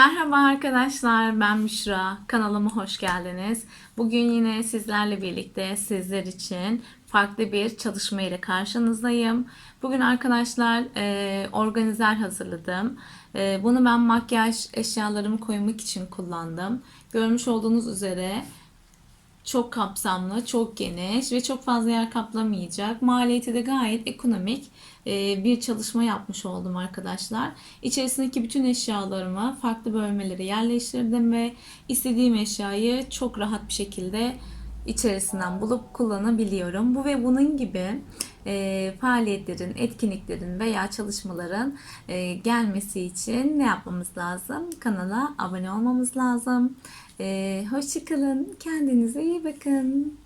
Merhaba arkadaşlar, ben Müşra. Kanalıma hoş geldiniz. Bugün yine sizlerle birlikte sizler için farklı bir çalışma ile karşınızdayım. Bugün arkadaşlar e, organizer hazırladım. E, bunu ben makyaj eşyalarımı koymak için kullandım. Görmüş olduğunuz üzere çok kapsamlı, çok geniş ve çok fazla yer kaplamayacak. Maliyeti de gayet ekonomik e, bir çalışma yapmış oldum arkadaşlar. İçerisindeki bütün eşyalarımı farklı bölmelere yerleştirdim ve istediğim eşyayı çok rahat bir şekilde içerisinden bulup kullanabiliyorum. Bu ve bunun gibi e, faaliyetlerin, etkinliklerin veya çalışmaların e, gelmesi için ne yapmamız lazım? Kanala abone olmamız lazım. E, hoşçakalın. Kendinize iyi bakın.